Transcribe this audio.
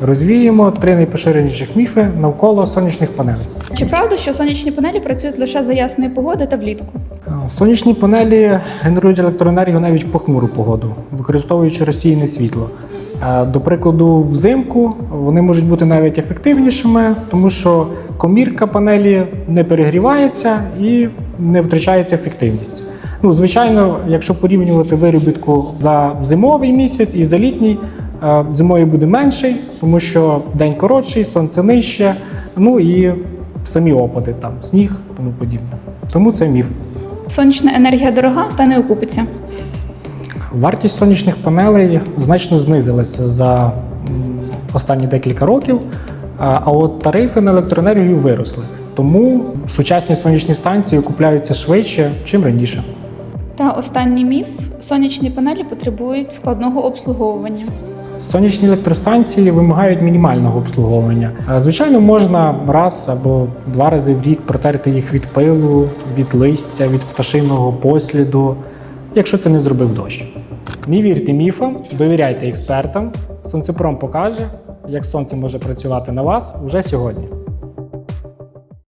Розвіємо три найпоширеніших міфи навколо сонячних панелей. Чи правда, що сонячні панелі працюють лише за ясної погоди та влітку? Е, Сонячні панелі генерують електроенергію навіть в похмуру погоду, використовуючи розсіяне світло. Е, До прикладу, взимку вони можуть бути навіть ефективнішими, тому що комірка панелі не перегрівається і не втрачається ефективність. Ну, звичайно, якщо порівнювати виробітку за зимовий місяць і за літній, зимою буде менший, тому що день коротший, сонце нижче, ну і самі опади, там сніг, тому подібне. Тому це міф. Сонячна енергія дорога та не окупиться. Вартість сонячних панелей значно знизилася за останні декілька років, а а от тарифи на електроенергію виросли. Тому сучасні сонячні станції купляються швидше, чим раніше. Та останній міф: сонячні панелі потребують складного обслуговування. Сонячні електростанції вимагають мінімального обслуговування. Е, Звичайно, можна раз або два рази в рік протерти їх від пилу, від листя, від пташиного посліду, якщо це не зробив дощ. Не вірте міфам, довіряйте експертам. Сонцепром покаже, як сонце може працювати на вас уже сьогодні.